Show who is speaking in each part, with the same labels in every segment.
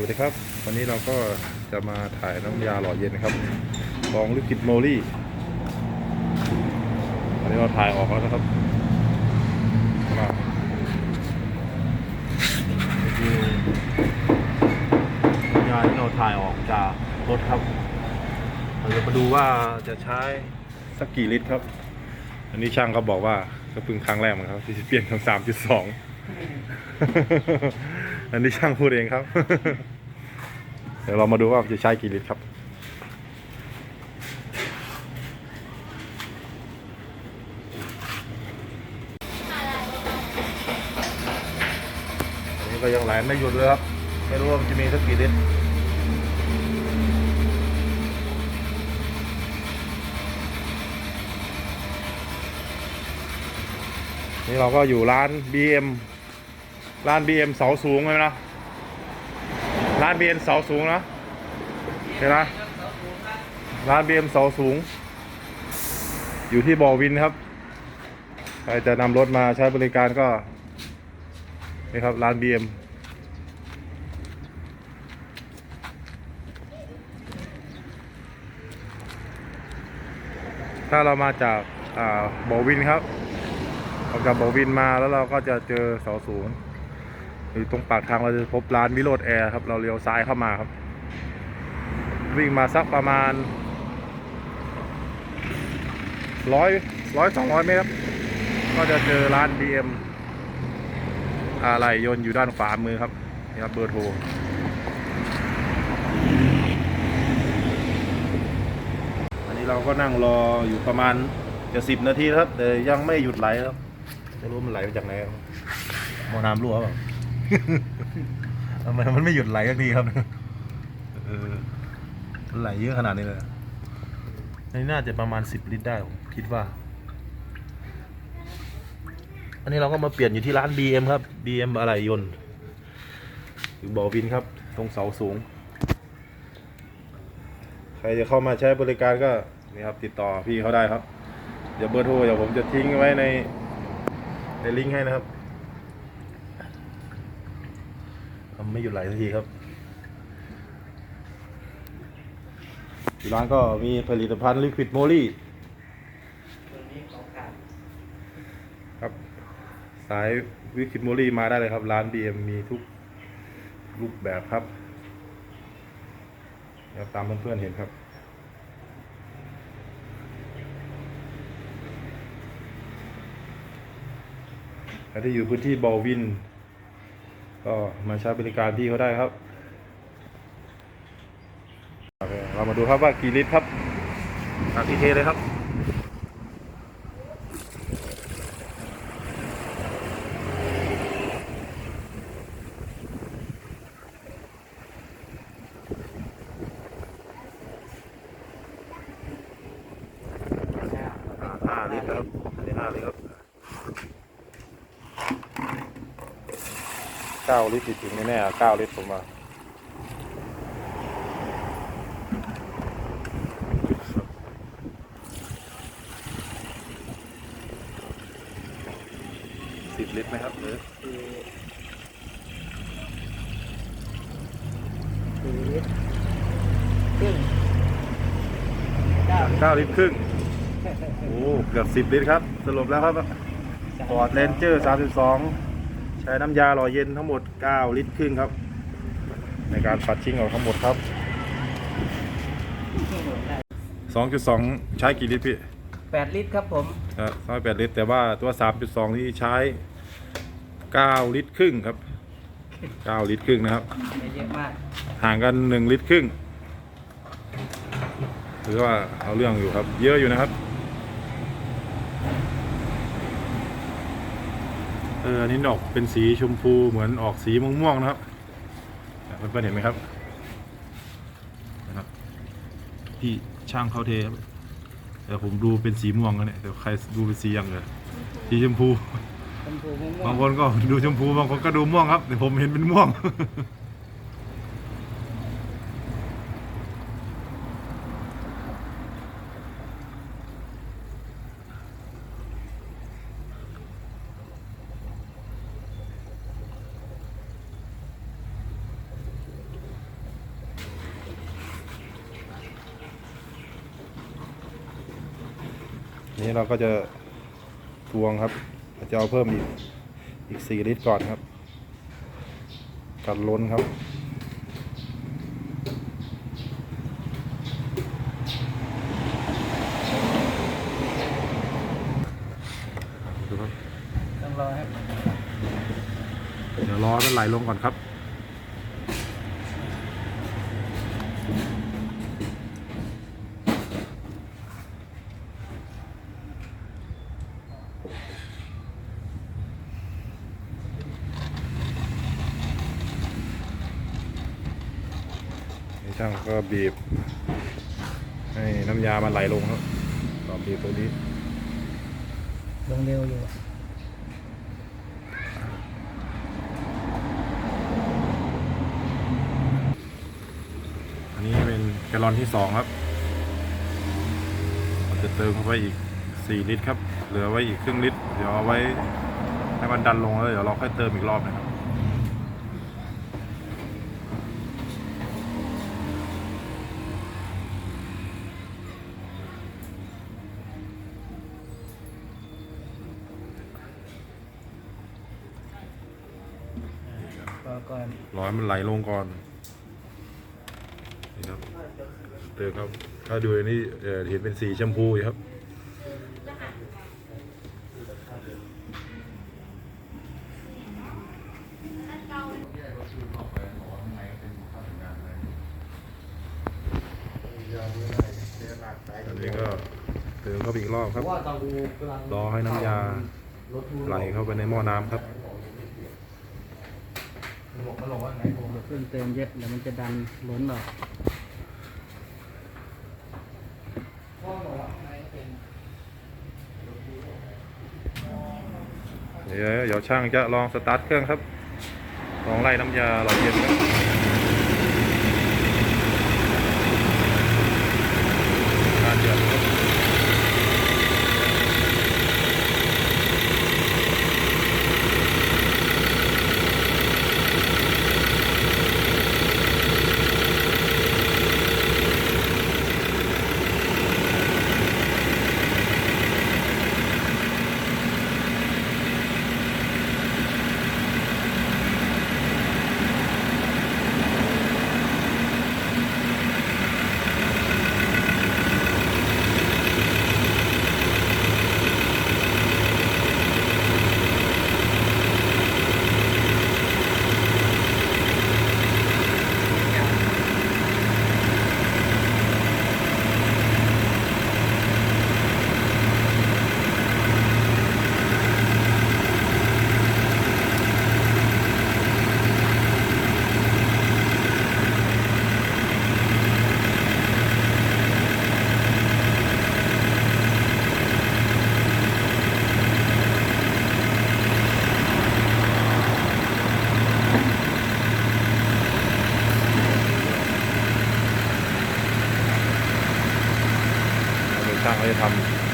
Speaker 1: วัสดีครับ วันนี้เราก็จะมาถ่ายน้ำยาหล่อเย็นนะครับของลิกิดโมลี่วันนี้เราถ่ายออกแล้วนะครับมานี่คือน้ำยาที่เราถ่ายออกจากรถครับเราจะมาดูว่าจะใช้สักกี่ลิตรครับ อันนี้ช่างเขาบอกว่าก็เพิ่งครั้งแรกมือนกันครับที่เปลี่ยนทำสามจุดสอง อันนี้ช่างพูดเองครับ เดี๋ยวเรามาดูว่าจะใช้กี่ลิตรครับอันนี้ก็ยังไหลไม่หยุดเลยครับ ไม่รู้ว่าจะมีสักกี่ลิตรนี่เราก็อยู่ร้าน BM ร้าน BM เอ็มเสาสูงเลยนะร้าน BM เอ็มเสาสูงนะเห็นไหมร้าน BM เอ็มเสาสูง อยู่ที่บ่อวินครับใครจะนำรถมาใช้บริการก็นี่ครับร้าน BM ถ้าเรามาจากอ่าบ่อวินครับออกจากบ่อวินมาแล้วเราก็จะเจอเสาสูง อยู่ตรงปากทางเราจะพบร้านวิโรดแอร์ครับ เราเลี้ยวซ้ายเข้ามาครับ วิ่งมาสักประมาณร้อยร้อยสองร้อยเมตรครับก็จะเจอร้าน BM อะไรยนต์อยู่ด้านขวามือครับนี่ครับเบอร์โทรอันนี้เราก็นั่งรออยู่ประมาณจะสิบนาทีครับ แต่ยังไม่หยุดไหลครับไม่รู้มันไหลมาจากไหนครับมอน้ำรั่วเปล่า ทำไมมันไม่หยุดไหลสักทีครับเออมันไหลเยอะขนาดนี้เลยอันนี้น่าจะประมาณสิบลิตรได้ผมคิดว่า อันนี้เราก็มาเปลี่ยนอยู่ที่ร้าน BM ครับ BM อะไรยนต์อยู่บ่อวินครับ ตรงเสาสูง ใครจะเข้ามาใช้บริการก็นี่ครับติดต่อพี่เขาได้ครับเดี๋ยวเบอร์โทรเดี๋ยวผมจะทิ้งไว้ในในลิงก์ให้นะครับทำ ไม่หยุดไหลสักทีครับที่ร้านก็มีผลิตภัณฑ์ลิควิดโมลี่
Speaker 2: ตัวนี้ของขาด
Speaker 1: ครับ สายลิควิดโมลี่มาได้เลยครับ ร้าน BM มีทุกรูปแบบครับเดี๋ยวตามเพื่อนๆเห็นครับใครที่อยู่พื้นที่บอวิน ก็มาใช้บริการพี่เขาได้ครับ เรามาดูครับว่ากี่ลิตรครับตักที่เทเลยครับห้าลิตรครับอันนี้ห้าลิตรครับ เก้าลิตรถึงแน่ๆเก้าลิตรผมว่าสิบลิตรไหมครับหรือ
Speaker 2: คือสี่ลิตรครึ่งเก้า
Speaker 1: เก้าลิตรครึ่งโอ้เกือบสิบลิตรครับ สรุปแล้วครับฟอร์ดเรนเจอร์32ใช้น้ำยาหล่อเย็นทั้งหมด 9 ลิตรครึ่งครับ ในการปัดชิ่งออกทั้งหมดครับ 2.2 ใช้กี่ลิตรพี่
Speaker 2: แปดลิตรครับผม
Speaker 1: อะร้อยแปดลิตร แต่ว่าตัว 3.2 ที่ใช้ 9 ลิตรครึ่งครับ 9 ลิตรครึ่งนะครับ
Speaker 2: ไม่เยอะมาก
Speaker 1: ห่างกัน 1 ลิตรครึ่งถือว่าเอาเรื่องอยู่ครับ เยอะอยู่นะครับ อออันนี้ออกเป็นสีชมพูเหมือนออกสีม่วงๆนะครับอะเพื่อนๆเห็นไหมครับนะครับที่ช่างเขาเทครับแต่ผมดูเป็นสีม่วงนะเนี่ยแต่ใครดูเป็นสีอย่างเลยสีชมพู
Speaker 2: ชมพูม่วง
Speaker 1: บางคนก็ดูชมพูบางคนก็ดูม่วงครับแต่ผมเห็นเป็นม่วง นี้เราก็จะทวงครับจะเอาเพิ่มอีกอีกสี่ลิตรก่อนครับ กันล้นครับดูครับ
Speaker 2: ต้องรอให้
Speaker 1: เดี๋ยวรอให้มันไหลลงก่อนครับ ช่างก็บีบ ให้น้ำยามันไหลลงครับต่อบีบตัวนี้
Speaker 2: ลงเร็วอยู่
Speaker 1: อันนี้เป็นแกลลอนที่สองครับเราจะเติมเข้าไปอีก 4 ลิตรครับ เหลือไว้อีกครึ่งลิตร เดี๋ยวเอาไว้ให้มันดันลงแล้วเดี๋ยวเราค่อยเติมอีกรอบนะครับ
Speaker 2: รอ
Speaker 1: ให้มันไหลลงก่อนนี่ครับเติมครับ ถ้าดูอันนี้เอ่อเห็นเป็นสีชมพูอยู่ครับอันนี้ก็เติมเข้าไปอีกรอบครับ
Speaker 3: ว่าตอนกูกำลัง
Speaker 1: รอให้น้ำยา
Speaker 3: รถทู
Speaker 1: ไหลเข้าไปในหม้อน้ำครับ
Speaker 3: มันบอกมันบอกว่าไงผม
Speaker 2: เพิ่มเติมเยอะเดี๋ยวมันจะดันล้นออก
Speaker 3: พ่อบอกว่าไงเป็น
Speaker 1: เดี๋ยวเดี๋ยวช่างจะลองสตาร์ทเครื่องครับ ลองไล่น้ำยาหล่อเย็นครับ ช่างเขาจะทำ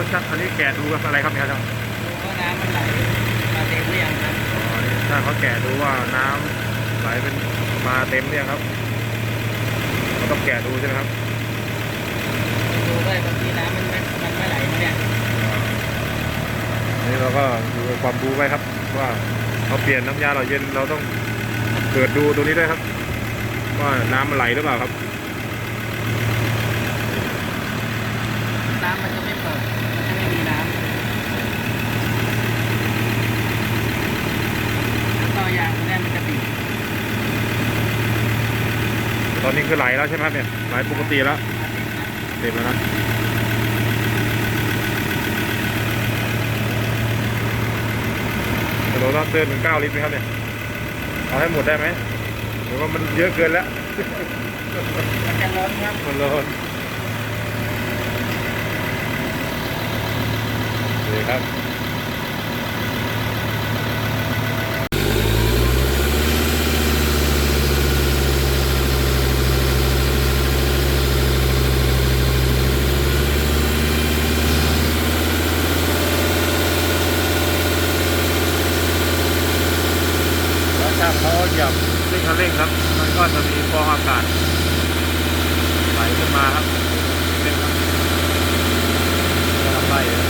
Speaker 1: ความรู้ช่างอันนี้แกะดูว่าอะไรครับเนี่ยช่าง
Speaker 2: ดูว่าน้ำมันไหลมาเต็มหรือยังครับ
Speaker 1: อ๋อนี่ช่างเขาแกะดูว่าน้ำไหลเป็นมาเต็มเนี่ยงครับก็ต้องแกะดูใช่ไหมครับ
Speaker 2: ดูด้วยบางทีน้ำมันไม่มันไม่ไหลมาเนี่ย
Speaker 1: อันนี้เราก็ดูความรู้ไว้ครับ ว่าเราเปลี่ยนน้ำยาหล่อเย็นเราต้องเปิดดูตัวนี้ด้วยครับ ว่าน้ำมันไหลหรือเปล่าครับ
Speaker 2: น้ำมันจะไม่เปิด ยางตนี้มันจะบี
Speaker 1: ตอนนี้คือไหลแล้วใช่ไหมเนี่ยไหลปกติแล้วเต็มแล้วนะโลละตือนถึงเก้าลิตรไหมครับเนี่ยเอาให้หมดได้ไหมหรือว่ามันเยอะเกินแล้ว
Speaker 2: มันจะล้นครับ
Speaker 1: มันล้นดีครับ ยียบเร่งคันเร่งครับ มันก็จะมีฟองอากาศไหลขึ้นมาครับเร่งครับกำไล่ครับ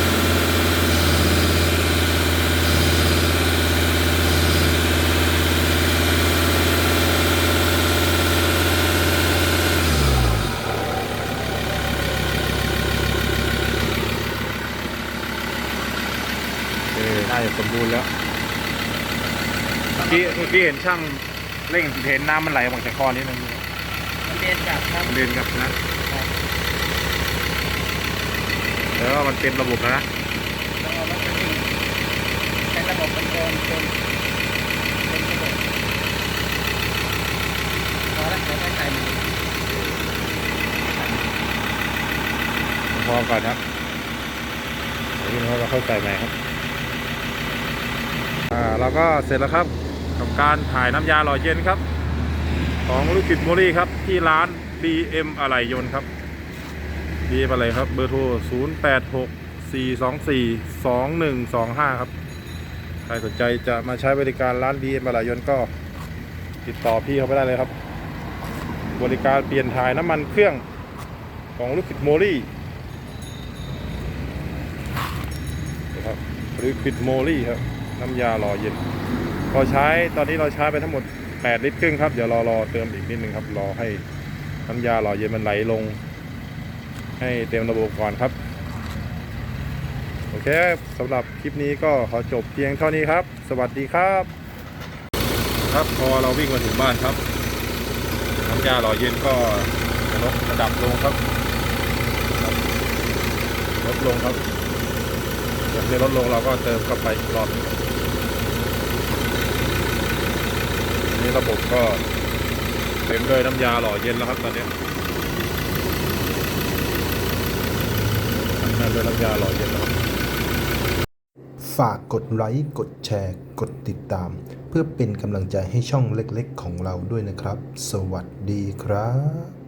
Speaker 1: โอเคน่าจะสมบูรณ์แล้ว กี้เมื่อกี้เห็นช่างเร่งเห็นน้ำมันไหลออกจากคอนิดนึง
Speaker 2: มันเรียนกลับครับ
Speaker 1: มันเดินกลับนะแล้วามันเต็มระบบแล้วนะ
Speaker 2: ต้องเอารถไปนี่ใช้ระบบคอนโทรลเป็นเป็นระบบพอแล้วเดี๋ยวไปใส่หมู
Speaker 1: พอก่อนครับเดี๋ยวพี่น้องเราเข้าใจไหมครับอ่าเราก็เสร็จแล้วครับ กับการถ่ายน้ำยาหล่อเย็นครับ ของลูกศิษย์โมลี่ครับ ที่ร้าน BM อะไหล่ยนต์ครับ BM อะไรครับ เบอร์โทร 0 8 6 4 2 4 2 1 2 5 ครับ ใครสนใจจะมาใช้บริการร้าน BM อะไหล่ยนต์ก็ติดต่อพี่เขาไปได้เลยครับ บริการเปลี่ยนถ่ายน้ำมันเครื่องของลูกศิษย์โมลี่นะครับลูกศิษย์โมลี่ครับ น้ำยาหล่อเย็น พอใช้ตอนนี้เราใช้ไปทั้งหมด 8 ลิตรครึ่งครับเดี๋ยวรอรอเติมอีกนิดนึงครับ รอให้น้ำยาหล่อเย็นมันไหลลง ให้เต็มระบบก่อนครับ โอเคสำหรับคลิปนี้ก็ขอจบเพียงเท่านี้ครับ สวัสดีครับ ครับพอเราวิ่งมาถึงบ้านครับน้ำยาหล่อเย็นก็จะลดระดับลงครับลดลงครับหลังจากลดลงเราก็เติมเข้าไปรอบนึงครับ นี้ระบบก็เต็มด้วยน้ำยาหล่อเย็นแล้วครับตอนนี้ทำงานด้วยน้ำยาหล่อเย็นแล้ว
Speaker 4: ฝากกดไลค์กดแชร์ กดติดตาม เพื่อเป็นกำลังใจให้ช่องเล็กๆของเราด้วยนะครับ สวัสดีครับ